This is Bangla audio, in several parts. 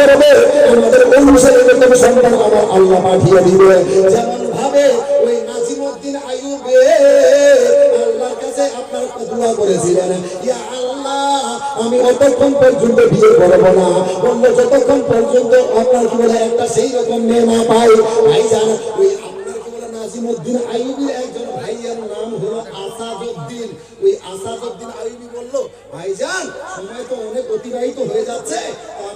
করবে আমাদের সন্তান আমার আল্লাহ পাঠিয়ে দিবে। যেমন ভাবে ওই নাজিমউদ্দিন আইয়ুবে, আল্লাহর কাছে আপনার দোয়া করেছিলেন, ইয়া আল্লাহ, আমি অতক্ষণ পর্যন্ত বিয়ে করব না। অন্য যতক্ষণ পর্যন্ত আপনার কি বলে একটা সেই রকম মেয়ে না পাই ভাই জান ওই আপনার কি বলে নাজিমউদ্দিন আইয়ুবির একজন ভাইয়ের নাম হলো আসাদউদ্দিন ওই আসাদউদ্দিন আইয়ুবি বলল, ভাইজান, সময় তো অনেক অতিবাহিত হয়ে যাচ্ছে।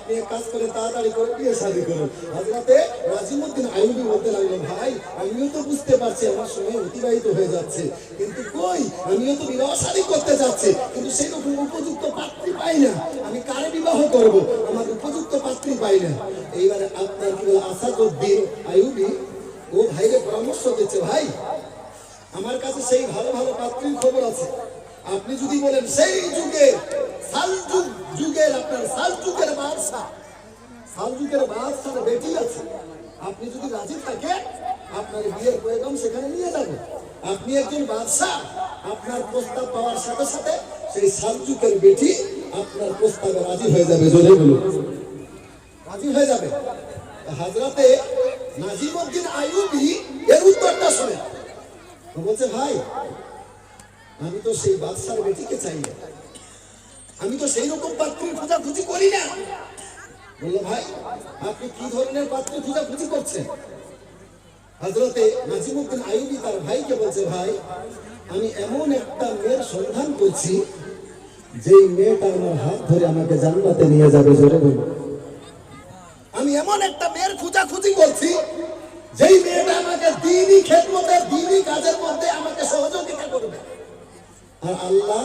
আপনি এক কাজ করে তাড়াতাড়ি করে বিয়ে শাদী করুন। হযরতে নাজিমউদ্দিন আইয়ুবি বলতে লাগল ভাই, আমিও তো বুঝতে পারছি, আমার সময় অতিবাহিত হয়ে যাচ্ছে। কিন্তু কই? আমিও তো বিবাহ শাদী করতে যাচ্ছি। কিন্তু সেই রকম উপযুক্ত পাত্রী পাই না। আমি কারে বিবাহ করব? আমার উপযুক্ত পাত্রী পাই না। এইবারে আপনার কি বলে আসাদউদ্দিন আইয়ুবি, ও ভাইরে, পরামর্শ দিচ্ছে, ভাই, আমার কাছে সেই ভালো ভালো পাত্রীর খবর আছে। আপনি যদি বলেন, সেই যুগে সালযুগ যুগের আপনার সালযুগের বাদশা। সালযুগের বাদশার বেটি আছে। আপনি যদি রাজি থাকেন, আপনার বিয়ের প্রয়োজন সেখানে নিয়ে যাব। আপনি একজন বাদশাহ আপনার প্রস্তাব পাওয়ার সাথে সাথে সেই সালযুগের বেটি আপনার প্রস্তাবে রাজি হয়ে যাবে। রাজি হয়ে যাবে। হাজরাতে নাজিমউদ্দিন আইয়ুবি এর উত্তরটা শুনে বলছে, ভাই, আমি তো সেই বাদশার বেটিকে চাই না। আমি তো সেই রকম পাত্রী খোঁজাখুঁজি করি না। বলল, ভাই, আপনি কি ধরনের পাত্রী খোঁজাখুঁজি করছেন? হজরতে নাজিমুদ্দিন আইবি তার ভাইকে বলছে, ভাই, আমি এমন একটা মেয়ের সন্ধান করছি, যেই মেয়েটা আমার হাত ধরে আমাকে জান্নাতে নিয়ে যাবে, জোরে বলুন। আমি এমন একটা মেয়ের খোঁজাখুঁজি করছি, যেই মেয়েটা আমাকে দিনই খেদমতের, দিনই কাজের মধ্যে আমাকে সহযোগিতা করবে। আর আল্লাহ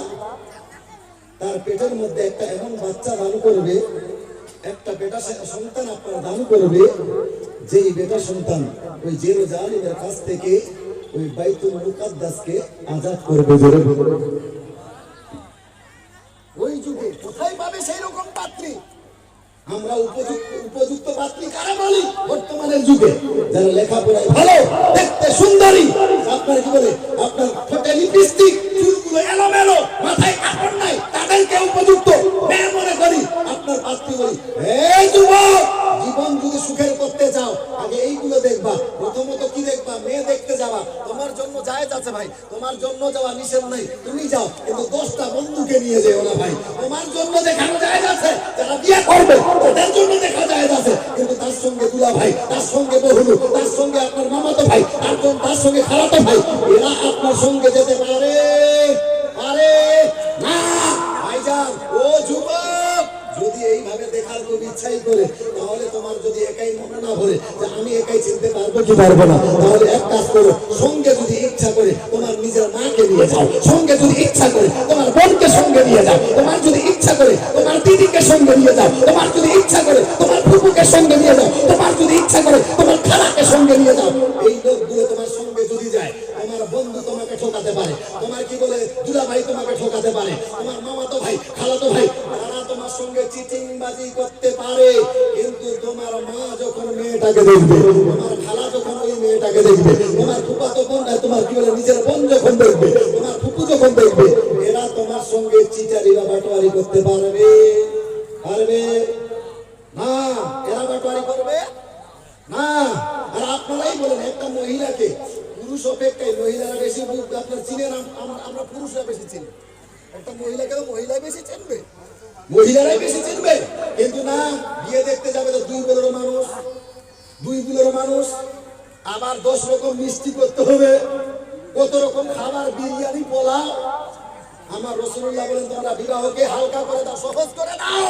তার পেটের মধ্যে একটা এমন বাচ্চা দান করবে, একটা বেটা সন্তান আপনার দান করবে, যেই বেটা সন্তান ওই জেরো জালিমের কাছ থেকে ওই বাইতুল মুকাদ্দাসকে আজাদ করবে, জোরে ওই যুগে কোথায় পাবে সেই রকম পাত্রী? আমরা উপযুক্ত উপযুক্ত পাত্রী কারা বলি বর্তমানের যুগে যারা লেখাপড়ায় ভালো, দেখতে সুন্দরী, আপনার কি বলে? আপনার লিপস্টিক চুলগুলো এলোমেলো, মাথায় কাপড় নাই, তাদেরকে উপযুক্ত। মনে করি, আপনার বলি। জীবন যদি সুখের করতে চাও, আগে এইগুলো দেখবা। প্রথমত কি দেখবা? মেয়ে দেখতে যাওয়া। তোমার জন্য জায়েজ আছে ভাই, তোমার জন্য যাওয়া নিষেধ নাই। তুমি যাও, কিন্তু দশটা বন্ধুকে নিয়ে যেও না ভাই। তোমার জন্য দেখানো জায়েজ আছে, যারা বিয়ে করবে, তাদের জন্য দেখা জায়েজ আছে। কিন্তু তার সঙ্গে দুলা ভাই, তার সঙ্গে বহুলু, তার সঙ্গে আপনার মামাতো ভাই তার তার সঙ্গে ভাই, এরা আপনার সঙ্গে যেতে পারে ইচ্ছাই করে, তাহলে তোমার যদি একাই মনে না ভরে যে আমি একাই চিনতে পারব কি পারব না, তাহলে এক কাজ করো, সঙ্গে যদি ইচ্ছা করে তোমার নিজের মাকে নিয়ে যাও, সঙ্গে যদি ইচ্ছা করে তোমার বোনকে সঙ্গে নিয়ে যাও, তোমার যদি ইচ্ছা করে তোমার দিদিকে সঙ্গে নিয়ে যাও, তোমার যদি ইচ্ছা করে তোমার ফুপুকে সঙ্গে নিয়ে যাও, তোমার যদি ইচ্ছা করে দেখবে। আপনারাই বলেন, একটা মহিলাকে, পুরুষ অপেক্ষায় মহিলারা বেশি আপনার চিনেন আম- আম- আমরা পুরুষরা বেশি চিনি। একটা মহিলাকে তো মহিলাই বেশি চিনবে। মহিলারাই বেশি চিনবে। কিন্তু না, বিয়ে দেখতে যাবে তো দুই বলেরও মানুষ। দুই বুলেরও মানুষ, আবার দশ রকম মিষ্টি করতে হবে। কত রকম খাবার, বিরিয়ানি, পোলাও। আমার রসুল্লাহ বলেন, তোমরা বিবাহকে হালকা করে দাও, সহজ করে দাও।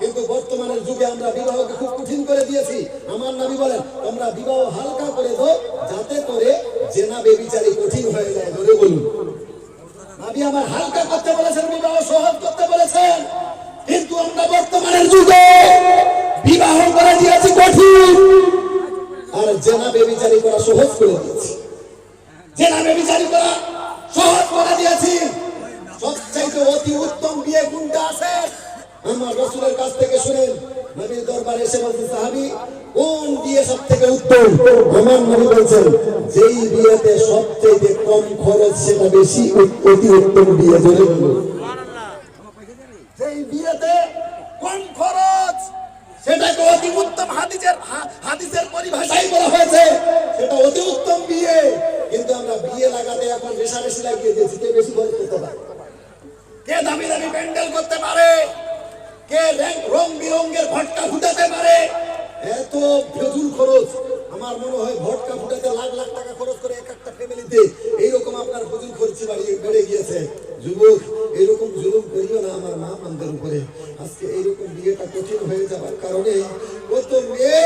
কিন্তু বর্তমানের যুগে আমরা বিবাহকে খুব কঠিন করে দিয়েছি। আমার নবী বলেন, তোমরা বিবাহ হালকা করে দাও, যাতে করে জেনা বেবিচারি কঠিন হয়ে যায়। ধরে বলুন। নবী আমার হালকা করতে বলেছেন, বিবাহ সহজ করতে বলেছেন। কিন্তু আমরা বর্তমানের যুগে বিবাহ করে দিয়েছি কঠিন। আর জেনা বেবিচারি করা সহজ করে দিয়েছি। জেনা বেবিচারি করা সহজ করে দিয়েছি। সবচাইতে অতি উত্তম বিয়ে কোনটা আছে। আমার রসুলের কাছ থেকে শুনেন, নবীর দরবারে এসে বলছে, সাহাবি, কোন বিয়ে সব থেকে উত্তম? আমার নবী বলছেন, যেই বিয়েতে সবচেয়ে কম খরচ সেটা বেশি, অতি উত্তম বিয়ে জোরে সেটাকে ইসলাম হাদিসের হাদিসের পরিভাষায় বলা হয়েছে সেটা অতি উত্তম বিয়ে। কিন্তু আমরা বিয়ে লাগাতে এখন রেশারেশি লাগিয়ে দিয়েছি কে বেশি খরচ করতে পারে? কে দামি দামি প্যান্ডেল করতে পারে? কে রং বিরঙ্গের ভটকা ফুটাতে পারে? এত ফজুল খরচ। আমার মনে হয় ভটকা ফুটাতে লাখ লাখ টাকা খরচ করে এক একটা ফ্যামিলিতে এইরকম আপনার ফজুল খরচ বাড়িয়ে বেড়ে গিয়েছে। যুবক, এরকম জুলুম করিও না আমার মা মানদের উপরে। আজকে এইরকম বিয়েটা কঠিন হয়ে যাবার কারণে কত মেয়ে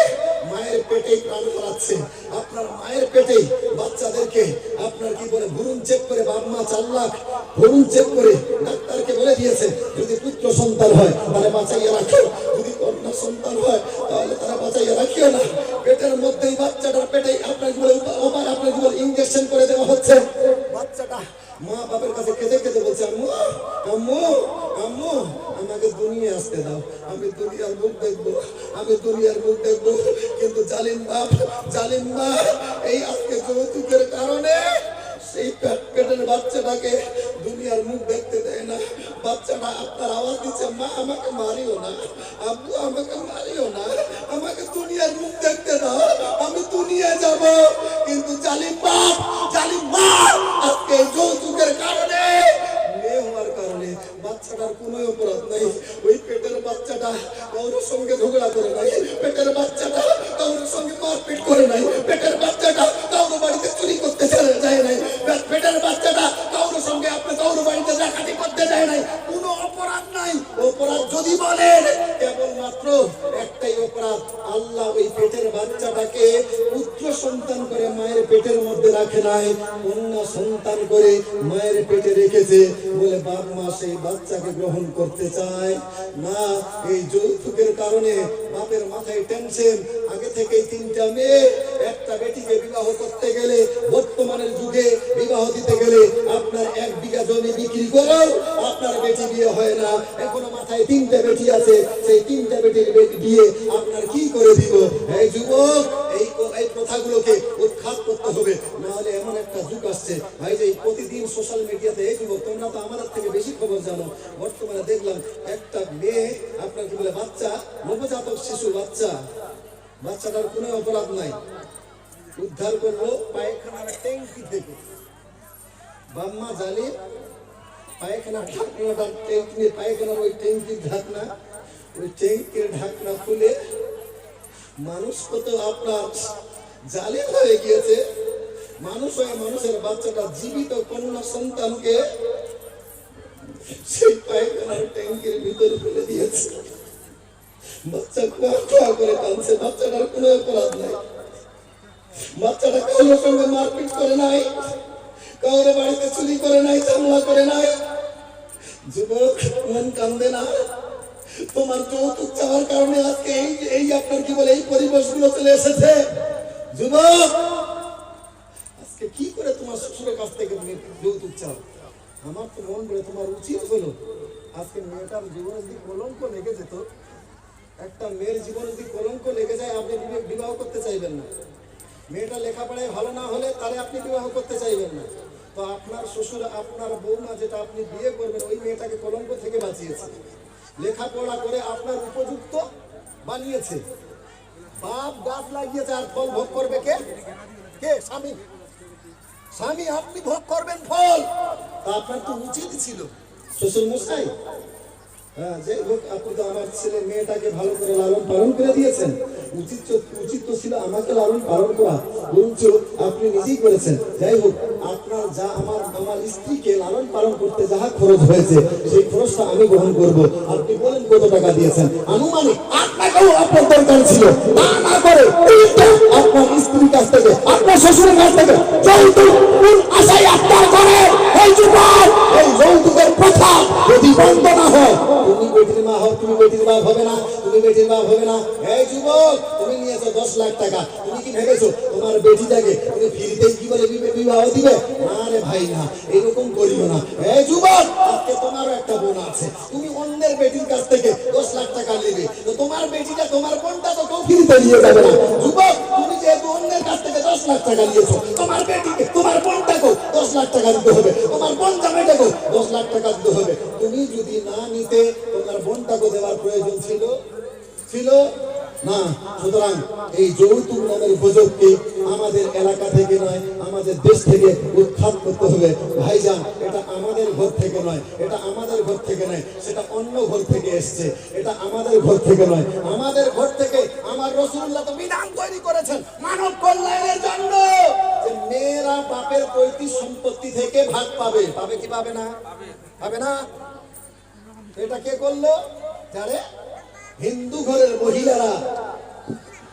মায়ের পেটেই প্রাণ হারাচ্ছে আপনার মায়ের পেটেই বাচ্চাদেরকে আপনার কি বলে, ভরুন চেক করে বাপ মা চার লাখ, ভরুন চেক করে ডাক্তারকে বলে দিয়েছে, যদি পুত্র সন্তান হয় তাহলে বাঁচাইয়া রাখো, যদি কন্যা সন্তান হয় তাহলে তারা বাঁচাইয়া রাখিও না। পেটের মধ্যেই বাচ্চাটার পেটে আপনার কি বলে আপনার কি বলে ইঞ্জেকশন করে দেওয়া হচ্ছে। বাচ্চাটা মা বাবার কাছে কেঁদে কেঁদে বলছে আম্মু আম্মু আম্মু আমাকে দুনিয়া আসতে দাও আমি দুনিয়ার মুখ দেখব, আমি দুনিয়ার মুখ দেখব। কিন্তু জালিম বাপ, জালিম মা, এই আজকে যৌতুকের কারণে সেই পেটের বাচ্চাটাকে দুনিয়ার মুখ দেখতে দেয় না। বাচ্চাটা আপনার আওয়াজ দিচ্ছে, মা, আমাকে মারিও না। আব্বু, আমাকে মারিও না। আমাকে দুনিয়ার মুখ দেখতে দাও। আমি দুনিয়া যাব। কিন্তু জালিম বাপ, জালিম মা আজকে এই যৌতুকের কারণে মেয়ে হওয়ার কারণে বাচ্চাটার কোনো অপরাধ নাই ওই পেটের বাচ্চাটা কারোর সঙ্গে ঝগড়া করে নাই। পেটের বাচ্চাটা কারোর সঙ্গে মারপিট করে নাই। পেটের বাচ্চাটা কারোর বাড়িতে চুরি করতে চলে যায় নাই। পেটের বাচ্চাটা কারোর সঙ্গে আপনি কারোর বাড়িতে ডাকাতি করতে যায় নাই। কোনো অপরাধ নাই। অপরাধ যদি বলেন কেবলমাত্র একটাই অপরাধ। আল্লাহ ওই পেটের বাচ্চাটাকে পুত্র সন্তান করে মায়ের পেটের মধ্যে রাখে নাই। কন্যা সন্তান করে মায়ের পেটে রেখেছে। বাপ মা সেই বাচ্চাকে গ্রহণ করতে চায়। না, এই যৌতুকের কারণে বাপের মাথায় টেনশন আগে থেকেই তিনটা মেয়ে একটা বেটিকে বিবাহ করতে গেলে, বর্তমানের যুগে বিবাহ দিতে গেলে আপনার এক বিঘা জমি বিক্রি করেও আপনার বেটি বিয়ে হয় না। এখনও মাথায় তিনটা বেটি আছে। সেই তিনটা বেটির বিয়ে আপনার কি করে দিব? এই যুবক এই ক- এই প্রথাগুলোকে উৎখাত করতে হবে। নাহলে এমন একটা যুগ আসছে। ভাই যে প্রতিদিন সোশ্যাল মিডিয়াতে এই যুবক তোমরা তো আমাদের থেকে বেশি খবর জানো। বর্তমানে দেখলাম একটা মেয়ে, আপনার কি বলে, বাচ্চা, নবজাতক শিশু বাচ্চা। বাচ্চাটার কোনো অপরাধ নাই। উদ্ধার করল পায়খানার ট্যাঙ্কি থেকে। বাম্মা জালি পায়খানার ঢাকনাটা ট্যাঙ্কি পায়খানার ওই ট্যাঙ্কির ঢাকনা, ওই ট্যাঙ্কির ঢাকনা খুলে মানুষ কত আপনার জালিম হয়ে গিয়েছে। মানুষ হয়ে মানুষের বাচ্চাটা জীবিত কন্যা সন্তানকে সেই পায়খানার ট্যাঙ্কির ভিতরে ফেলে দিয়েছে। তোমার যৌতুক চাওয়ার কারণে আজকে এই এই আপনার কি বলে, এই পরিবেশগুলো চলে এসেছে। যুবক! আজকে কি করে তোমার শ্বশুরের কাছ থেকে যৌতুক চাও? আমার তো মন করে তোমার উচিত হলো। আজকে মেয়েটার জীবনের দিক কলঙ্ক লেগে যেত, একটা মেয়ের জীবনে যদি কলঙ্ক লেগে যায়, আপনি বিবাহ করতে চাইবেন না। মেয়েটা লেখাপড়ায় ভালো না হলে তাহলে আপনি বিবাহ করতে চাইবেন না। তো আপনার শ্বশুর, আপনার বৌমা যেটা আপনি বিয়ে করবেন, ওই মেয়েটাকে কলঙ্ক থেকে বাঁচিয়েছে। লেখাপড়া করে আপনার উপযুক্ত বানিয়েছে। বাপ গাছ লাগিয়েছে আর ফল ভোগ করবে কে? কে? স্বামী। স্বামী, আপনি ভোগ করবেন ফল। আপনার তো উচিত ছিল। শ্বশুর মশাই হ্যাঁ যাই হোক আপনি তো আমার ছেলে মেয়েটাকে ভালো করে লালন পালন করে দিয়েছেন। উচিত উচিত তো ছিল আমাকে লালন পালন করা। বরঞ্চ আপনি নিজেই করেছেন। যাই হোক, আপনার যা আমার আমার স্ত্রীকে লালন পালন করতে যাহা খরচ হয়েছে, সেই খরচটা আমি গ্রহণ করব। আপনি কত টাকা দিয়েছেন? আনুমানিক আপনার দরকার ছিল। না না করে আপনার স্ত্রীর কাছ থেকে, আপনার শ্বশুরের কাছ থেকে যৌতুক করে? এই যুবক, এই যৌতুকের প্রথা যদি বন্ধ না হয়, তুমি বেটির মা হও, তুমি বেটির হবে না, তুমি বেটির হবে না। এই যুবক, তুমি নিয়েছো দশ লাখ টাকা। তুমি কি ভেবেছো তোমার বেটিটাকে তুমি কি বলে বিবাহ দিবে? না রে ভাই, না, এরকম করিও না। এই যুবক, আজকে তোমারও একটা বোন আছে। তুমি অন্যের বেটির কাছ থেকে দশ লাখ টাকা নেবে। তো তোমার বেটিটা তোমার বোনটা তো কেউ ফ্রিতে নিয়ে যাবে না। যুবক, তুমি যেহেতু অন্যের কাছ থেকে দশ লাখ টাকা নিয়েছো, তোমার বেটিকে, তোমার বোনটাকেও দশ লাখ টাকা দিতে হবে। তোমার বোন জামাইটাকেও দশ লাখ টাকা দিতে হবে। তুমি যদি না নিতে, তোমার বোনটাকে দেওয়ার প্রয়োজন ছিল? ছিল? না। সুতরাং এই যৌতুক নামের উপযোগকে আমাদের এলাকা থেকে নয়, আমাদের দেশ থেকে উৎখাত করতে হবে। ভাইজান, এটা আমাদের ঘর থেকে নয়, এটা আমাদের থেকে নয়, সেটা অন্য ঘর থেকে এসছে। এটা আমাদের ঘর থেকে নয়, আমাদের ঘর থেকে আমার রসুল্লাহ তো বিধান তৈরি করেছেন, মানব কল্যাণের জন্য। যে মেয়েরা বাপের পৈতৃক সম্পত্তি থেকে ভাগ পাবে পাবে কি পাবে না? পাবে না? এটা কে করল? যারে হিন্দু ঘরের মহিলারা।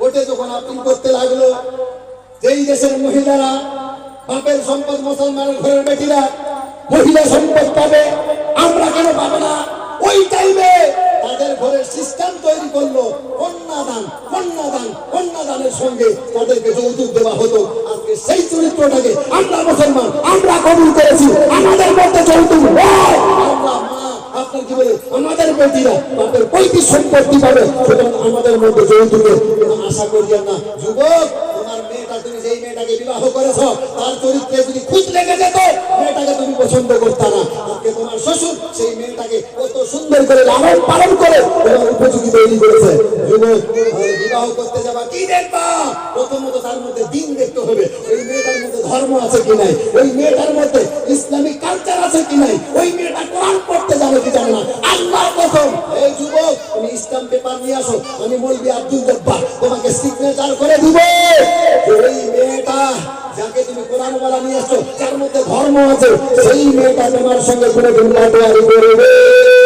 ওটে যখন আপিল করতে লাগল, যেই দেশের মহিলারা বাপের সম্পদ মুসলমানের ঘরের বেটিরা মহিলা সম্পদ পাবে পাবে না। ওই টাইমে তাদের ঘরের সিস্টেম তৈরি করল। কন্যাদান কন্যাদান, কন্যাদানের সঙ্গে তাদেরকে যৌতুক দেওয়া হতো। আজকে সেই চরিত্রটাকে আমরা মুসলমান, আমরা কবুল করেছি। আমাদের মধ্যে যৌতুক নয়। আমরা আপনার কি বলে, আমাদের বেটিরা বাপের পৈতৃক সম্পত্তি পাবে। সুতরাং আমাদের মধ্যে যৌতুকের আশা করিয়েন না। যুবক, তোমার মেয়েটা, তুমি যেই মেয়েটাকে বিবাহ করেছ, তার চরিত্রে যদি খুঁজ লেগে যেত সুন্দর করে লালন পালন করে তোমার উপযোগী তৈরি করেছে। কি দেখবা? ধর্ম আছে তোমাকে সিগনেচার করে দিব। ওই মেয়েটা, যাকে তুমি কোরআন বলা নিয়ে আসছো মধ্যে ধর্ম আছে, সেই মেয়েটা তোমার সঙ্গে কোনো দিন করবে।